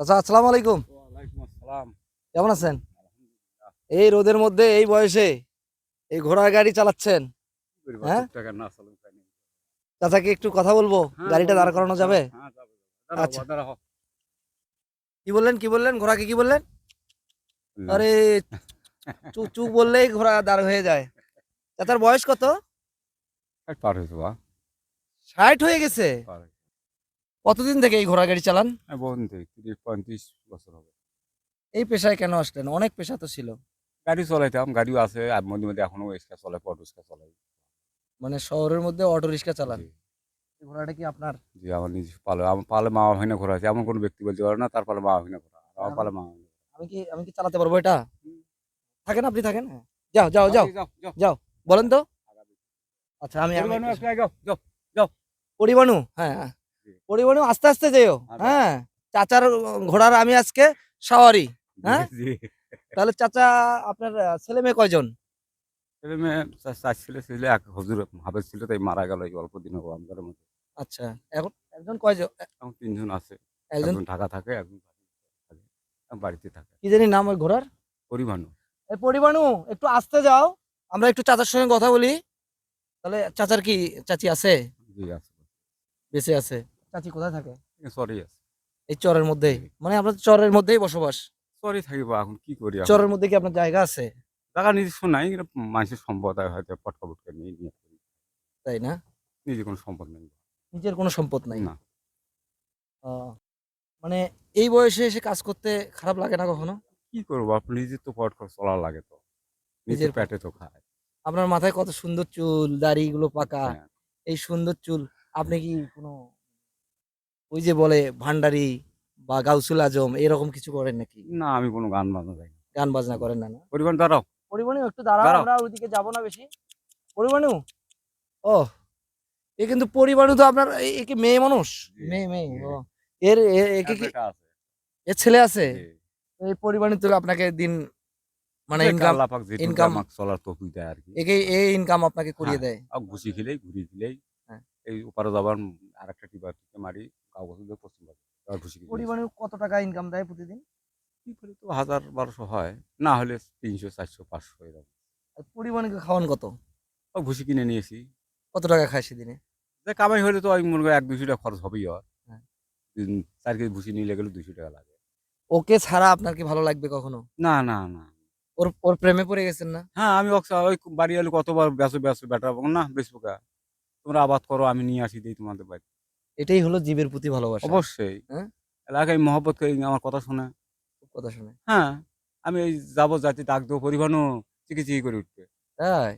চাচা আসসালামু আলাইকুম। কেমন আছেন? এই রোদের মধ্যে এই বয়সে এই ঘোড়ার গাড়ি চালাচ্ছেন? হ্যাঁ? চাচাকে একটু কথা বলব? হ্যাঁ, গাড়িটা দাঁড় করানো যাবে? হ্যাঁ। আচ্ছা। কি বললেন কি বললেন? ঘোড়াকে কি বললেন? আরে চু চু বললেই ঘোড়া দাঁড় হয়ে যায়। চাচার বয়স কত? ষাট হয়ে গেছে। কতদিন থেকে এই ঘোড়া গাড়ি চালান বহুদিন থেকে তিরিশ পঁয়ত্রিশ বছর হবে। এই পেশায় কেন আসলেন? অনেক পেশা তো ছিল। গাড়ি চলাইতাম গাড়িও আছে আর মধ্যে মধ্যে এখনও এসকা চলে অটো রিক্সা চলাই। মানে শহরের মধ্যে অটো রিক্সা চালান? এই ঘোড়াটা কি আপনার? জি আমার নিজে পালে আমার পালে মা হয় না ঘোরা আছে এমন কোনো ব্যক্তি বলতে পারে না তার পালে মা হয় না ঘোরা আমার পালে মা হয় না আমি কি আমি কি চালাতে পারব এটা। থাকেন আপনি থাকেন? হ্যাঁ। যাও যাও যাও যাও যাও বলেন তো। আচ্ছা আমি যাও, যাও পরিবাণু হ্যাঁ হ্যাঁ। পরিবাণু আস্তে আস্তে যেও আচ্ছা। হ্যাঁ। চাচার ঘোড়ার আমি আজকে সাওয়ারি হ্যাঁ? তাহলে চাচা আপনার ছেলে মেয়ে কয়জন? ছেলে মেয়ে চার ছেলে ছিল এক হজুর হাফেজ ছিল তাই মারা গেল এই অল্প দিন হব আমাদের মধ্যে। আচ্ছা এখন একজন কয়জন? এখন তিনজন আছে। একজন? ঢাকা থাকে একজন বাড়িতে থাকে কি জানি নাম ওই ঘোড়ার? পরিমাণ এই পরিবাণু একটু আসতে যাও আমরা একটু চাচার সঙ্গে কথা বলি। তাহলে চাচার কি চাচি আছে? জি আছে। বেঁচে আছে। চাচি কোথায় থাকে? সরি আছে। এই চরের মধ্যেই? মানে আপনার চরের মধ্যেই বসবাস? সরি থাকিব এখন কি করি চরের মধ্যে কি আপনার জায়গা আছে? টাকা নিজস্ব নাই মানুষের সম্পদ হয় হয়তো পটকা পটকা নিয়ে নিয়ে তাই না? নিজে কোনো সম্পদ নেই। নিজের কোনো সম্পদ নাই? না। মানে এই বয়সে এসে কাজ করতে খারাপ লাগে না কখনো? কি করব? আপনি নিজের তো পটকা চলা লাগে তো। নিজের নিজের পেটে তো খায়। আপনার মাথায় কত সুন্দর চুল দাড়ি গুলো পাকা। হ্যাঁ। এই সুন্দর চুল আপনি কি কোনো ওই যে বলে ভান্ডারি বা গাউসুল আজম এরকম কিছু করেন নাকি না আমি কোনো গান বাজনা যাই না গান বাজনা করেন না না পরিমাণ দাঁড়াও পরিমাণু একটু দাঁড়াও দাঁড়াও। আমরা ওইদিকে যাব না বেশি পরিমাণু ও এ কিন্তু পরিমাণু তো আপনার এ- এ কি মেয়ে মানুষ জি, মেয়ে মেয়ে জি। ও এর এ- একে কি বেটা আছে। এর ছেলে আছে জি। এই পরিমাণু তো আপনাকে দিন মানে যে ইনকাম আল্লাহ পাক যেটুকু income- আমাকে চলার তৌফিক দেয় আর কি একে এই ইনকাম আপনাকে করিয়ে হ্যাঁ। দেয় আর ঘুষি খেলেই ঘুরি খেলেই। এই ওপারে যাবার আর একটা টিপার টিপে মারি কাগজ দিয়ে পশ্চিম পরিমাণু কত টাকা ইনকাম দেয় প্রতিদিন? কি তো হাজার বারোশো হয় না হলে তিনশো চারশো পাঁচশো এরকম। আর পরিমাণকে খাওয়ান কত? ঘুষি কিনে নিয়েছি। কত টাকা খায় সেদিনে? কামাই হলে তো ওই মনে করো এক দুশো টাকা খরচ হবেই আর হ্যাঁ। চার কেজি ভুসি নিয়ে গেলে দুশো টাকা লাগে। ওকে ছাড়া আপনার কি ভালো লাগবে কখনো? না না না। ওর ওর প্রেমে পড়ে গেছেন না? হ্যাঁ আমি ওই বাড়ি এলে কতবার বেসো বেসো বেটা না বেসবো কা তোমরা আবাদ করো আমি নিয়ে আসি দিই তোমাদের বাড়ি। এটাই হলো জীবের প্রতি ভালোবাসা। অবশ্যই। হ্যাঁ? এলাকায় মহব্বত করি আমার কথা শোনে। কথা শুনে। হ্যাঁ আমি এই যাব জাতি ডাক দেবো পরিবহন চিকিৎসা চিকি করে উঠবে। তাই?